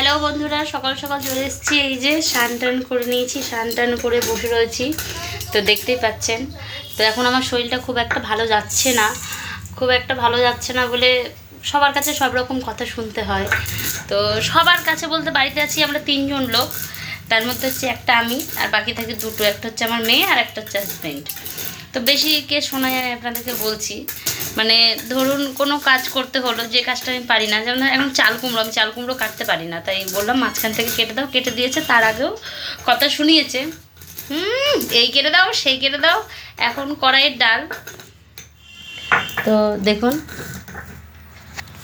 Hello বন্ধুরা, সকাল সকাল চলে এসেছি। এই যে স্নান টান করে নিয়েছি, স্নান টান করে বসে রয়েছি। তো দেখতেই পাচ্ছেন, তো এখন আমার শরীরটা খুব একটা ভালো যাচ্ছে না। খুব একটা ভালো যাচ্ছে না বলে সবার কাছে সব রকম কথা শুনতে হয়। তো সবার কাছে বলতে বাড়িতে আছি আমরা তিনজন লোক। তার মধ্যে হচ্ছে একটা আমি, আর বাকি থাকে দুটো। একটা হচ্ছে আমার মেয়ে আর একটা হচ্ছে হাজব্যান্ড তো বেশি কে শোনা যায় আপনাদেরকে বলছি। মানে ধরুন কোনো কাজ করতে হলো, যে কাজটা আমি পারি না, যেমন এখন চাল কুমড়ো, আমি চাল কুমড়ো কাটতে পারি না, তাই বললাম মাঝখান থেকে কেটে দাও, কেটে দিয়েছে, তার আগেও কথা শুনিয়েছে। হুম, এই কেটে দাও, সেই কেটে দাও, এখন কড়াইয়ের ডাল। তো দেখুন।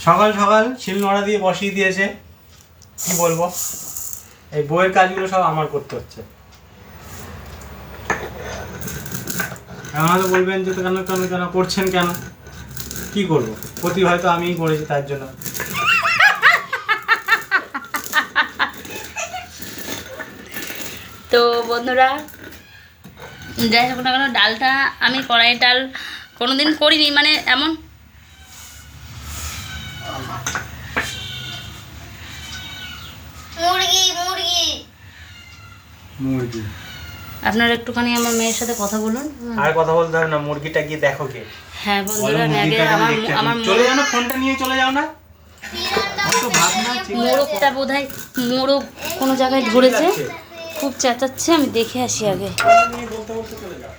সকাল সকাল শিল নোড়া দিয়ে বসিয়ে দিয়েছে, কি বলব? এই বইয়ের কাজগুলো সব আমার করতে হচ্ছে। এখন হয়তো বলবেন যে তো কেন কেন কেন করছেন কেন? কি করব? ক্ষতি হয়তো আমিই করেছি তার জন্য। তো বন্ধুরা যাই হোক না কেন ডালটা আমি কড়াইয়ের ডাল কোনোদিন করিনি মানে এমন। মুরগি মুরগি। মুরগি। আপনারা একটুখানি আমার মেয়ের সাথে কথা বলুন। আর কথা বলতে হবে না মুরগিটা গিয়ে দেখো কে। হ্যাঁ বন্ধুরা আমি আগে আমার আমার চলে যাও না ফোনটা নিয়ে চলে যাও না। মোরগটা বোধ হয় মোরগ কোনো জায়গায় ধরেছে। খুব চেঁচাচ্ছে আমি দেখে আসি আগে। বলতে বলতে চলে যাও।